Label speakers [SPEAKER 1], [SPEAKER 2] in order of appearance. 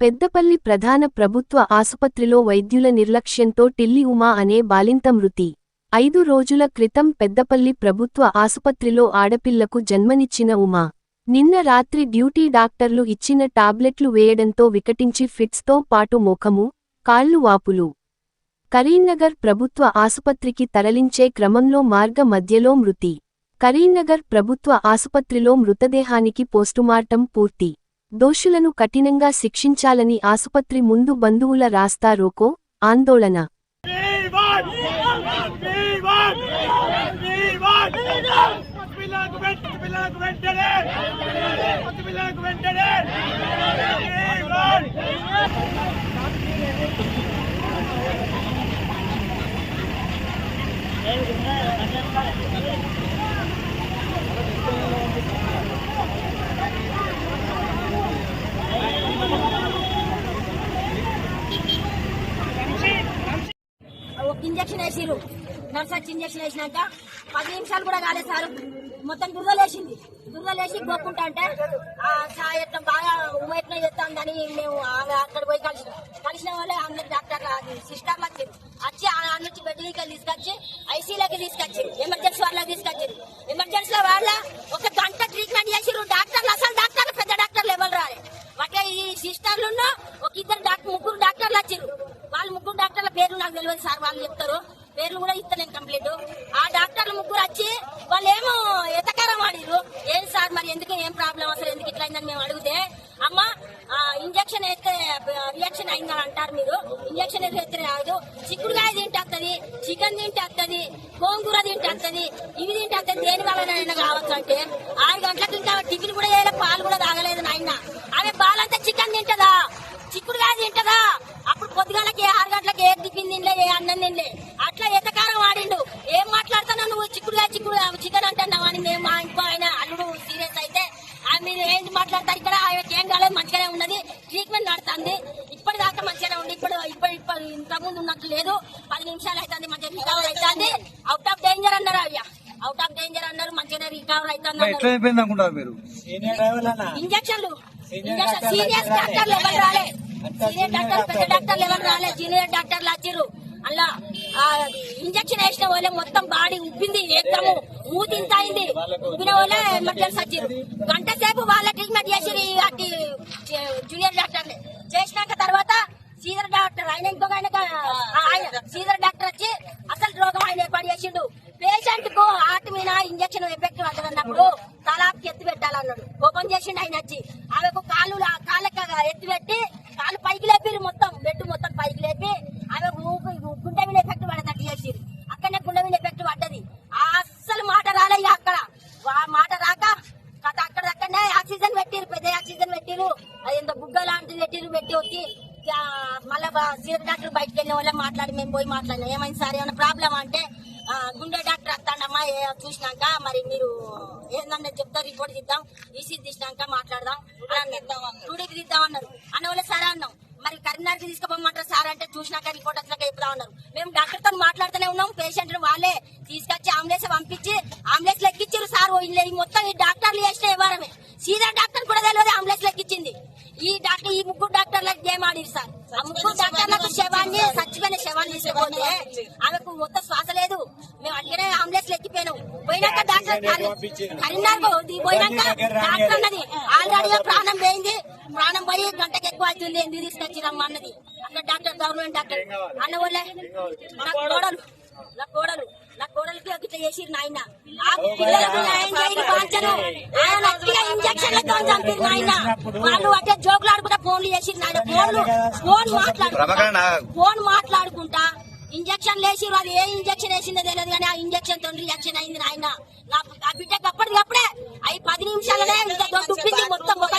[SPEAKER 1] పెద్దపల్లి ప్రధాన ప్రభుత్వ ఆసుపత్రిలో వైద్యుల నిర్లక్ష్యంతో టిల్లి ఉమా అనే బాలింత మృతి. ఐదు రోజుల క్రితం పెద్దపల్లి ప్రభుత్వ ఆసుపత్రిలో ఆడపిల్లకు జన్మనిచ్చిన ఉమా. నిన్న రాత్రి డ్యూటీ డాక్టర్లు ఇచ్చిన టాబ్లెట్లు వేయడంతో వికటించి ఫిట్స్తో పాటు ముఖము కాళ్ళు వాపులు. కరీంనగర్ ప్రభుత్వ ఆసుపత్రికి తరలించే క్రమంలో మార్గ మధ్యలో మృతి. కరీంనగర్ ప్రభుత్వ ఆసుపత్రిలో మృతదేహానికి పోస్టుమార్టం పూర్తి. దోషులను కఠినంగా శిక్షించాలని ఆసుపత్రి ముందు బంధువుల రాస్తా రోకో ఆందోళన.
[SPEAKER 2] పిల్లలకు వెంటనే వెంటనే వివాన్!
[SPEAKER 3] ఒక ఇంజక్షన్ వేసిరు నర్స్ వచ్చి ఇంజక్షన్ వేసినాక పది నిమిషాలు కూడా కాలేదు సారు. మొత్తం దుర్దలేసింది. దుర్దలేసి పోకుంటా అంటే ఆ సాయత్నం బాగా ఎట్లా చేస్తాందని మేము అక్కడ పోయి కలిసినాం. కలిసిన వాళ్ళే అందరు డాక్టర్ సిస్టర్లు వచ్చారు. నుంచి బెడ్ తీసుకొచ్చి ఐసీలోకి తీసుకొచ్చి ఎమర్జెన్సీ వాళ్ళకి తీసుకొచ్చారు ఎమర్జెన్సీలో వాళ్ళ ఒక గంట ట్రీట్మెంట్ చేసిరు డాక్టర్లు అసలు డాక్టర్లు పెద్ద డాక్టర్లు ఎవరు రాలే. అట్లా ఈ సిస్టర్లు ఒక ఇద్దరు డాక్టర్ ముగ్గురు డాక్టర్లు వచ్చిర్రు. వాళ్ళు ముగ్గురు డాక్టర్ల పేర్లు నాకు తెలియదు సార్ వాళ్ళు చెప్తారు. పేర్లు కూడా ఇస్తాను కంప్లీట్ ఆ డాక్టర్లు ముగ్గురు వచ్చి వాళ్ళు ఏమో ఎతకారం ఆడిరు ఏం సార్ మరి ఎందుకు ఏం ప్రాబ్లం అసలు ఎందుకు ఇట్లా అయిందని మేము అడిగితే అమ్మ ఇంజక్షన్ వేస్తే ఇంజక్షన్ అయిందని అంటారు మీరు. ఇంజక్షన్ ఎదురెత్తే రాదు చిక్కుడుకాయ తింటే చికెన్ తింటే వస్తుంది గోంగూర తింటే వస్తుంది ఇవి తింటే దేని వల్ల కావచ్చు అంటే ఆరు గంటలకు ఇంకా టిఫిన్ కూడా వేయలే పాలు కూడా తాగలేదు నాయన. ఆమె పాలంతా చికెన్ తింటదా? చిక్కుడుకాయ తింటదా? అప్పుడు పొద్దుగాలకి ఆరు గంటలకి ఏ టిఫిన్ తినలే ఏ అన్నం తినలే. లేదు. పది నిమిషాలు అవుతుంది మంచిగా రికవర్ అవుతుంది. అవుట్ ఆఫ్ డేంజర్ అన్నారు అయ్యా. అవుట్ ఆఫ్ డేంజర్ అన్నారు మంచిగానే రికవర్ అవుతుంది ఇంజక్షన్లు ఇంజక్షన్ సీనియర్ డాక్టర్లు ఎవరు రాలే? సీనియర్ డాక్టర్ పెద్ద డాక్టర్లు ఎవరు రాలే. జూనియర్ డాక్టర్లు వచ్చిర్రు. అలా ఇంజక్షన్ వేసిన వాళ్ళే మొత్తం బాడీ ఉబ్బింది ఏకము మూతి ఇంత అయింది. ఉబ్బిన వాళ్ళే ఎమర్జెన్సీ వచ్చిర్రు. గంట సేపు వాళ్ళ ట్రీట్మెంట్ అట్టి జూనియర్ డాక్టర్లు చేసినాక తర్వాత సీనియర్ డాక్టర్ ఆయన ఇంకొక ఆయన ఆయన సీనియర్ డాక్టర్ వచ్చి అసలు రోగం ఆయన ఏర్పాటు చేసిండు పేషెంట్కు హార్ట్ మీద ఇంజక్షన్ ఎఫెక్ట్ పడ్డదన్నప్పుడు తలాకి ఎత్తి పెట్టాలన్నాడు. కోపం చేసిండు ఆయన వచ్చి ఆమెకు కాళ్ళు కాళ్ళకి ఎత్తి పెట్టి కాళ్ళు పైకి లేపిరు మొత్తం బెడ్ మొత్తం పైకి లేపి ఆమె గుండె మీద ఎఫెక్ట్ పడేటట్టు చేసిరు అక్కడనే గుండె మీద ఎఫెక్ట్ పడ్డది. అస్సలు మాట రాలే అక్కడ. మాట రాక కథ అక్కడ అక్కడనే ఆక్సిజన్ పెట్టిరు పెద్ద ఆక్సిజన్ పెట్టిరు అది ఎంత బుగ్గ లాంటిది పెట్టిరు పెట్టి వచ్చి మళ్ళా బా- సీనియర్ డాక్టర్ బయటకు వెళ్ళిన వాళ్ళే మాట్లాడి మేము పోయి మాట్లాడినాం. ఏమైంది సార్ ఏమైనా ప్రాబ్లం అంటే గుండె డాక్టర్ వస్తాడమ్మా ఏ- చూసినాక మరి మీరు ఏందన్నా చెప్తా రిపోర్ట్ ఇద్దాం ఈసీ తీసినాక మాట్లాడదాం. టూడీకి తీద్దాం అన్నారు. అన్న వాళ్ళే సరే అన్నాం. మరి కరీంనగర్కి తీసుకుపోమంటారు సార్ అంటే చూసినాక రిపోర్ట్ వచ్చినాక చెప్తా ఉన్నారు మేము డాక్టర్తో మాట్లాడుతూనే ఉన్నాం పేషెంట్ వాళ్ళే తీసుకొచ్చి అంబులెన్స్ పంపించి అంబులెన్స్ లెక్కిచ్చారు సార్. ఈ మొత్తం ఈ డాక్టర్లు చేసిన వ్యవహారమే. సీదా డాక్టర్ కూడా తెలియదు అంబులెన్స్ లెక్కిచ్చింది. ఈ డాక్టర్ ఈ ముగ్గురు డాక్టర్లకు గేమ్ ఆడిరు సార్. ఆ ముగ్గురు డాక్టర్లకు శవాన్ని చచ్చిపోయిన శవాన్ని తీసుకుపోతే ఆమెకు మొత్తం శ్వాస లేదు మేము అడిగిన అంబులెన్స్ ఎక్కిపోయినాం పోయినాక డాక్టర్ కరీంనగర్ పోయినాక డాక్టర్ అన్నది ఆల్రెడీ ప్రాణం పోయింది. ప్రాణం పోయి గంటకి ఎక్కువ అవుతుంది. ఎందుకు తీసుకొచ్చిరమ్మ అన్నది. అక్కడ డాక్టర్ గవర్నమెంట్ డాక్టర్. అన్న వాళ్ళే నా కోడలు. నా కోడలు. నా కోడలికి ఇట్లా చేసిరు నాయన. ఆ పిల్లలకు న్యాయం చేయని వాంచను ఆయన అట్టిగా ఇంజక్షన్లతో చంపిరు నాయన. వాళ్ళు అంటే జోకులు ఆడుకుంటా ఫోన్లు చేసిరు నాయన. ఫోన్లు ఫోన్ మాట్లాడుకుంటా. ఫోన్ మాట్లాడుకుంటా. ఇంజక్షన్ వేసిరు అది ఏ ఇంజక్షన్ వేసిందో తెలియదు కానీ ఆ ఇంజక్షన్తో రియాక్షన్ అయింది నాయన. నా ఆ బిడ్డకి అప్పటికప్పుడే అవి పది నిమిషాలనే ఇంత దొడ్డు మొత్తం ఒక